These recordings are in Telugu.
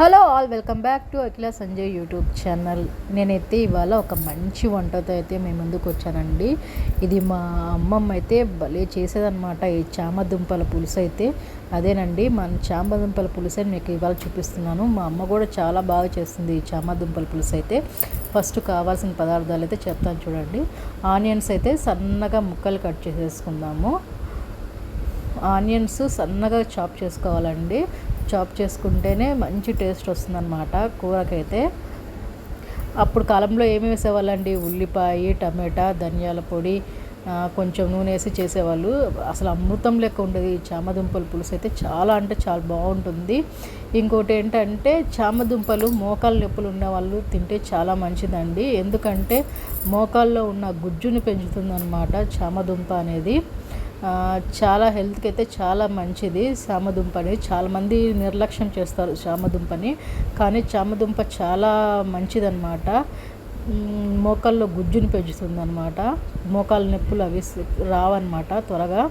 Hello all welcome back to Akhila Sanjay YouTube channel. నేనైతే ఇవాళ ఒక మంచి వంటతో అయితే మేము ముందుకు వచ్చానండి. ఇది మా అమ్మమ్మ అయితే భలే చేసేదనమాట ఈ చామదుంపల పులుసు అయితే. అదేనండి మన చామదుంపల పులుసు మీకు ఇవాళ చూపిస్తున్నాను. మా అమ్మ కూడా చాలా బాగా చేస్తుంది ఈ చామదుంపల పులుసు అయితే. ఫస్ట్ కావాల్సిన పదార్థాలు అయితే చెప్తాను చూడండి. ఆనియన్స్ అయితే సన్నగా ముక్కలు కట్ చేసేసుకుందాము. ఆనియన్స్ సన్నగా చాప్ చేసుకోవాలండి. చాప్ చేసుకుంటేనే మంచి టేస్ట్ వస్తుందన్నమాట కూరకైతే. అప్పుడు కాలంలో ఏమి వేసేవాళ్ళండి? ఉల్లిపాయ టమాటా ధనియాల పొడి కొంచెం నూనె వేసి చేసేవాళ్ళు. అసలు అమృతం లెక్క ఉండేది. చామదుంపల పులుసు అయితే చాలా అంటే చాలా బాగుంటుంది. ఇంకోటి ఏంటంటే చామదుంపలు మోకాలు నొప్పులు ఉన్నవాళ్ళు తింటే చాలా మంచిదండి. ఎందుకంటే మోకాల్లో ఉన్న గుజ్జుని పెంచుతుందన్నమాట చామదుంప అనేది. చాలా హెల్త్కి అయితే చాలా మంచిది. చామదుంపని చాలామంది నిర్లక్ష్యం చేస్తారు చామదుంపని. కానీ చామదుంప చాలా మంచిదన్నమాట. మోకాల్లో గుజ్జుని పెంచుతుంది అనమాట మోకాలు నొప్పులు అవి రావన్నమాట త్వరగా.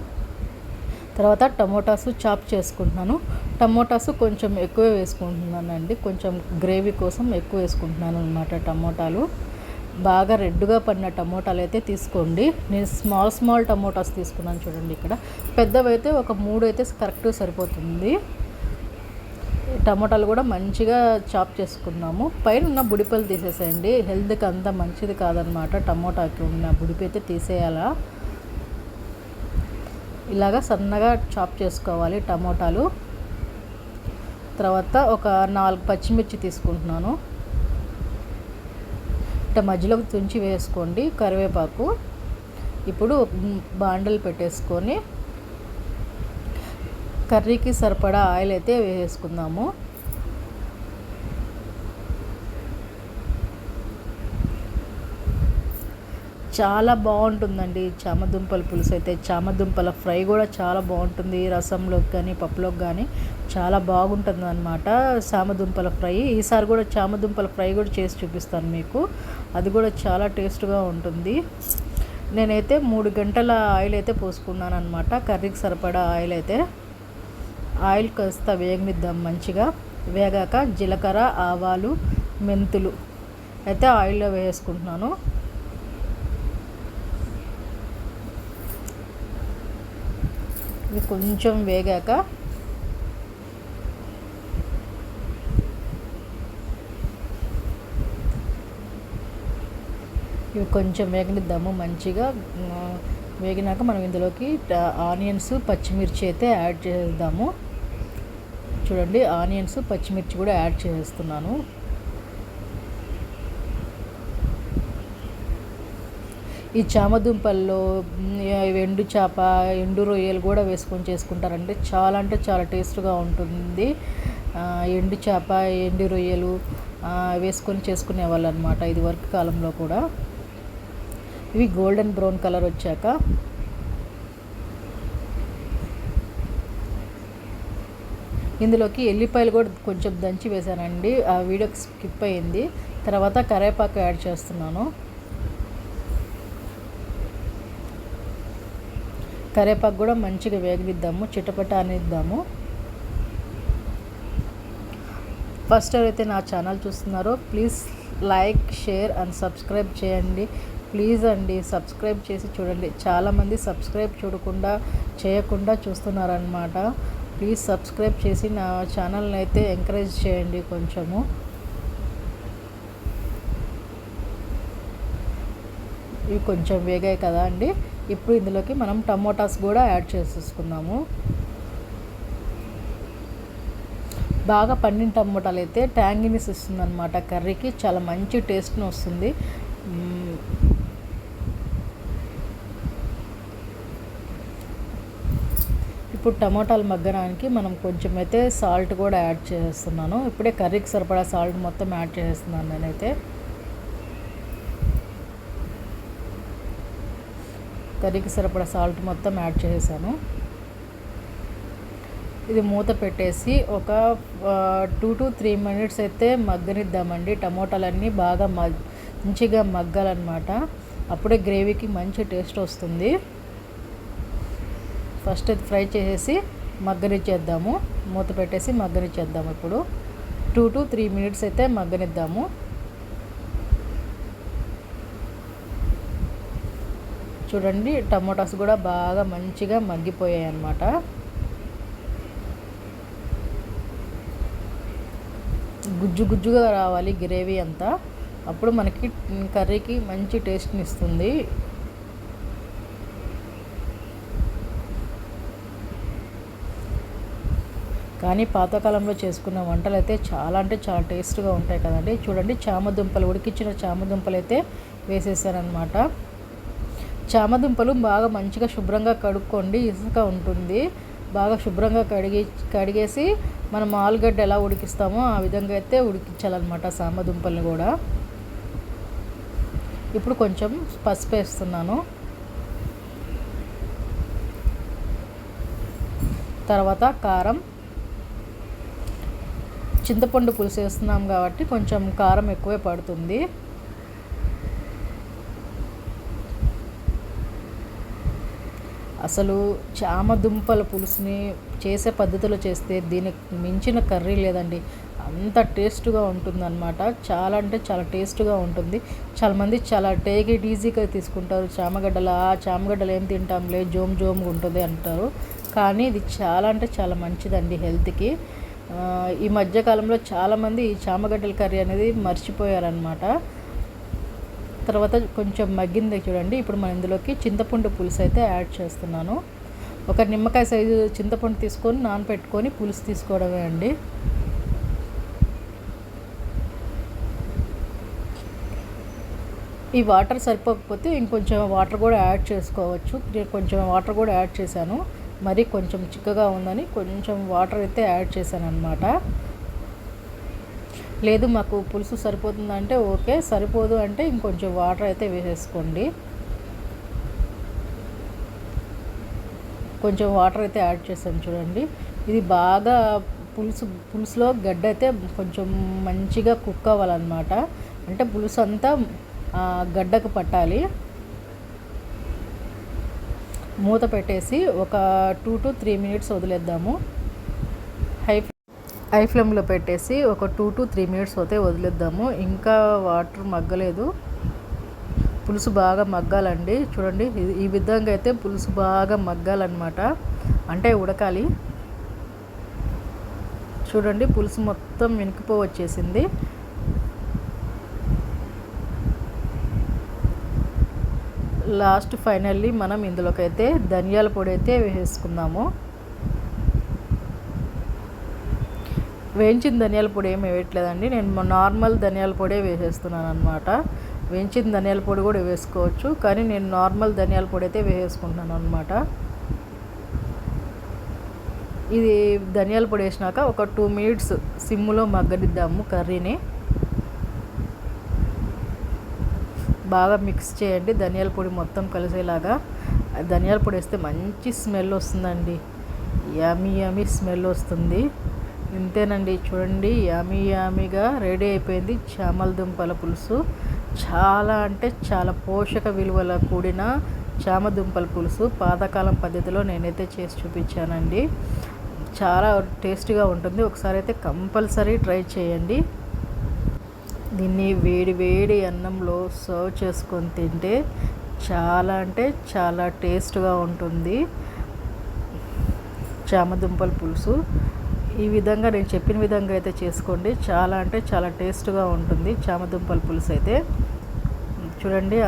తర్వాత టమోటాస్ చాప్ చేసుకుంటున్నాను. టమోటాస్ కొంచెం ఎక్కువ వేసుకుంటున్నానండి. కొంచెం గ్రేవీ కోసం ఎక్కువ వేసుకుంటున్నాను అనమాట టమోటాలు. బాగా రెడ్గా పడిన టమోటాలు అయితే తీసుకోండి. నేను స్మాల్ స్మాల్ టమోటాస్ తీసుకున్నాను చూడండి ఇక్కడ. పెద్దవైతే ఒక మూడు అయితే కరెక్ట్ సరిపోతుంది. టమోటాలు కూడా మంచిగా చాప్ చేసుకున్నాము. పైన ఉన్న బుడిపలు తీసేసేయండి. హెల్త్కి అంత మంచిది కాదనమాట టమోటాకి ఉన్న బుడిపి అయితే తీసేయాలా. ఇలాగా సన్నగా చాప్ చేసుకోవాలి టమోటాలు. తర్వాత ఒక నాలుగు పచ్చిమిర్చి తీసుకుంటున్నాను. ఇట్లా మధ్యలోకి తుంచి వేసుకోండి కరివేపాకు. ఇప్పుడు బాండలు పెట్టేసుకొని కర్రీకి సరిపడా ఆయిల్ అయితే వేసుకుందాము. చాలా బాగుంటుందండి. చామదుంపల పులుసు అయితే చామదుంపల ఫ్రై కూడా చాలా బాగుంటుంది రసంలోకి కానీ పప్పులోకి కానీ. చాలా బాగుంటుంది అనమాట చామదుంపల ఫ్రై. ఈసారి కూడా చామదుంపల ఫ్రై కూడా చేసి చూపిస్తాను మీకు. అది కూడా చాలా టేస్ట్గా ఉంటుంది. నేనైతే మూడు గంటల ఆయిల్ అయితే పోసుకున్నాను అనమాట కర్రీకి సరిపడా ఆయిల్ అయితే ఆయిల్ కాస్త వేగనిద్దాం మంచిగా. వేగాక జీలకర్ర ఆవాలు మెంతులు అయితే ఆయిల్లో వేసుకుంటున్నాను. ఇవి కొంచెం వేగాక ఇవి కొంచెం వేగనిద్దాము మంచిగా వేగినాక మనం ఇందులోకి ఆనియన్స్ పచ్చిమిర్చి అయితే యాడ్ చేద్దాము. చూడండి ఆనియన్స్ పచ్చిమిర్చి కూడా యాడ్ చేస్తున్నాను. ఈ చామదుంపల్లో ఎండు చేప ఎండు రొయ్యలు కూడా వేసుకొని చేసుకుంటారంటే చాలా అంటే చాలా టేస్ట్గా ఉంటుంది. ఎండు చేప ఎండు రొయ్యలు వేసుకొని చేసుకునేవాళ్ళు అనమాట ఇది వరకు కాలంలో కూడా. ఇవి గోల్డెన్ బ్రౌన్ కలర్ వచ్చాక. ఇందులోకి ఎల్లిపాయలు కూడా కొంచెం దంచి వేసానండి ఆ వీడియోకి స్కిప్ అయింది. తర్వాత కరేపాకు యాడ్ చేస్తున్నాను. కరేపాకు కూడా మంచిగా వేగనిద్దాము చిటపట అనిద్దాము. ఫస్ట్ ఎవరైతే నా ఛానల్ చూస్తున్నారో please like share and subscribe చేయండి. ప్లీజ్ అండి సబ్స్క్రైబ్ చేసి చూడండి. చాలామంది సబ్స్క్రైబ్ చూడకుండా చేయకుండా చూస్తున్నారనమాట ప్లీజ్ సబ్స్క్రైబ్ చేసి నా ఛానల్ని అయితే ఎంకరేజ్ చేయండి కొంచెము. ఇవి కొంచెం వేగాయి కదా అండి. ఇప్పుడు ఇందులోకి మనం టమోటాస్ కూడా యాడ్ చేసేసుకుందాము. బాగా పండిన టమోటాలు అయితే ట్యాంగినిస్ ఇస్తుంది అనమాట కర్రీకి చాలా మంచి టేస్ట్ని వస్తుంది. ఇప్పుడు టమోటాలు మగ్గడానికి మనం కొంచెం అయితే సాల్ట్ కూడా యాడ్ చేస్తున్నాను. ఇప్పుడే కర్రీకి సరిపడా సాల్ట్ మొత్తం యాడ్ చేస్తున్నాను నేనైతే. కర్రీకి సరిపడా సాల్ట్ మొత్తం యాడ్ చేసేసాను. ఇది మూత పెట్టేసి ఒక టూ టు త్రీ మినిట్స్ అయితే మగ్గనిద్దామండి. టమోటాలన్నీ బాగా మంచిగా మగ్గాలన్నమాట. అప్పుడే గ్రేవీకి మంచి టేస్ట్ వస్తుంది. ఫస్ట్ అది ఫ్రై చేసేసి మగ్గనిచ్చేద్దాము. మూత పెట్టేసి మగ్గనిచ్చేద్దాము ఇప్పుడు. టూ టు త్రీ మినిట్స్ అయితే మగ్గనిద్దాము. చూడండి టమోటాస్ కూడా బాగా మంచిగా మగ్గిపోయాయి అన్నమాట. గుజ్జు గుజ్జుగా రావాలి గ్రేవీ అంతా. అప్పుడు మనకి కర్రీకి మంచి టేస్ట్ని ఇస్తుంది. కానీ పాతకాలంలో చేసుకున్న వంటలు అయితే చాలా అంటే చాలా టేస్ట్గా ఉంటాయి కదండి. చూడండి చామదుంపలు ఉడికించిన చామదుంపలు అయితే వేసేసారనమాట చామదుంపలు బాగా మంచిగా శుభ్రంగా కడుక్కోండి ఇసుక ఉంటుంది. బాగా శుభ్రంగా కడిగి కడిగేసి మనం ఆలుగడ్డ ఎలా ఉడికిస్తామో ఆ విధంగా అయితే ఉడికించాలన్నమాట చామదుంపల్ని కూడా. ఇప్పుడు కొంచెం పసుపు వేస్తున్నాను. తర్వాత కారం. చింతపండు పులుసు వేస్తున్నాం కాబట్టి కొంచెం కారం ఎక్కువే పడుతుంది. అసలు చామదుంపల పులుసుని చేసే పద్ధతిలో చేస్తే దీనికి మించిన కర్రీ లేదండి. అంత టేస్ట్గా ఉంటుందన్నమాట. చాలా అంటే చాలా టేస్ట్గా ఉంటుంది. చాలామంది చాలా టేక్ ఇట్ ఈజీగా తీసుకుంటారు. చామగడ్డలు ఆ చామగడ్డలు ఏం తింటాంలే జోమ్ జోమ్గా ఉంటుంది అంటారు. కానీ ఇది చాలా అంటే చాలా మంచిదండి హెల్త్కి. ఈ మధ్యకాలంలో చాలామంది ఈ చామగడ్డల కర్రీ అనేది మర్చిపోయారనమాట తర్వాత కొంచెం మగ్గింది చూడండి. ఇప్పుడు మనం ఇందులోకి చింతపండు పులుసు అయితే యాడ్ చేస్తున్నాను. ఒక నిమ్మకాయ సైజు చింతపండు తీసుకొని నానపెట్టుకొని పులుసు తీసుకోవడమే అండి. ఈ వాటర్ సరిపోకపోతే ఇంకొంచెం వాటర్ కూడా యాడ్ చేసుకోవచ్చు. కొంచెం వాటర్ కూడా యాడ్ చేశాను. మరి కొంచెం చిక్కగా ఉందని కొంచెం వాటర్ అయితే యాడ్ చేశాను అనమాట లేదు మాకు పులుసు సరిపోతుందంటే ఓకే సరిపోదు అంటే ఇంకొంచెం వాటర్ అయితే వేసేసుకోండి. కొంచెం వాటర్ అయితే యాడ్ చేసాను చూడండి. ఇది బాగా పులుసు పులుసులో గడ్డ అయితే కొంచెం మంచిగా కుక్ అవ్వాలన్నమాట. అంటే పులుసు అంతా గడ్డకు పట్టాలి. మూత పెట్టేసి ఒక టూ టు త్రీ మినిట్స్ వదిలేద్దాము. ఐ ఫ్లేమ్లో పెట్టేసి ఒక టూ టు త్రీ మినిట్స్ అయితే వదిలేద్దాము. ఇంకా వాటర్ మగ్గలేదు. పులుసు బాగా మగ్గాలండి. చూడండి ఈ విధంగా అయితే పులుసు బాగా మగ్గాలన్నమాట. అంటే ఉడకాలి. చూడండి పులుసు మొత్తం వెనుకపో వచ్చేసింది లాస్ట్ ఫైనల్లీ మనం ఇందులోకైతే ధనియాల పొడి అయితే వేసుకుందాము. వేయించిన ధనియాల పొడి ఏమి వేయట్లేదండి. నేను నార్మల్ ధనియాల పొడే వేసేస్తున్నాను అనమాట వేయించిన ధనియాల పొడి కూడా వేసుకోవచ్చు కానీ నేను నార్మల్ ధనియాల పొడి అయితే వేసేసుకుంటున్నాను అనమాట ఇది ధనియాల పొడి వేసినాక ఒక టూ మినిట్స్ సిమ్లో మగ్గనిద్దాము కర్రీని. బాగా మిక్స్ చేయండి ధనియాల పొడి మొత్తం కలిసేలాగా. ధనియాల పొడి వేస్తే మంచి స్మెల్ వస్తుందండి. యామీ యామీ స్మెల్ వస్తుంది. ఇంతేనండి. చూడండి యామీ యామీగా రెడీ అయిపోయింది చామల దుంపల పులుసు. చాలా అంటే చాలా పోషక విలువల కూడిన చామదుంపల పులుసు పాతకాలం పద్ధతిలో నేనైతే చేసి చూపించానండి. చాలా టేస్టీగా ఉంటుంది. ఒకసారి అయితే కంపల్సరీ ట్రై చేయండి. దీన్ని వేడి వేడి అన్నంలో సర్వ్ చేసుకొని తింటే చాలా అంటే చాలా టేస్ట్గా ఉంటుంది. చామదుంపల పులుసు. ఈ విధంగా నేను చెప్పిన విధంగా అయితే చేసుకోండి. చాలా అంటే చాలా టేస్ట్గా ఉంటుంది. చామదుంపల పులుసు అయితే. చూడండి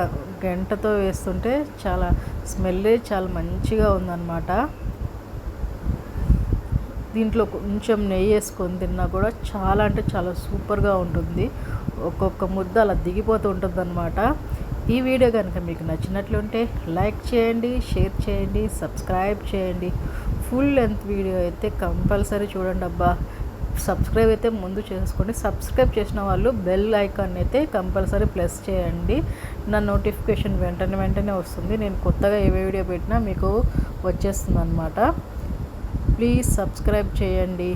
గంటతో వేస్తుంటే చాలా స్మెల్ చాలా మంచిగా ఉందన్నమాట. దీంట్లో కొంచెం నెయ్యి వేసుకొని తిన్నా కూడా చాలా అంటే చాలా సూపర్గా ఉంటుంది. ఒక్కొక్క ముద్ద అలా దిగిపోతూ ఉంటుందన్నమాట. ఈ వీడియో కనుక మీకు నచ్చినట్లుంటే లైక్ చేయండి షేర్ చేయండి సబ్స్క్రైబ్ చేయండి. ఫుల్ లెంత్ వీడియో అయితే కంపల్సరీ చూడండి అబ్బా. సబ్స్క్రైబ్ అయితే ముందు చేసుకోండి. సబ్స్క్రైబ్ చేసిన వాళ్ళు బెల్ ఐకాన్ అయితే కంపల్సరీ ప్లస్ చేయండి. నా నోటిఫికేషన్ వెంటనే వెంటనే వస్తుంది. నేను కొత్తగా ఏ వీడియో పెట్టినా మీకు వచ్చేస్తుంది అనమాట ప్లీజ్ సబ్స్క్రైబ్ చేయండి.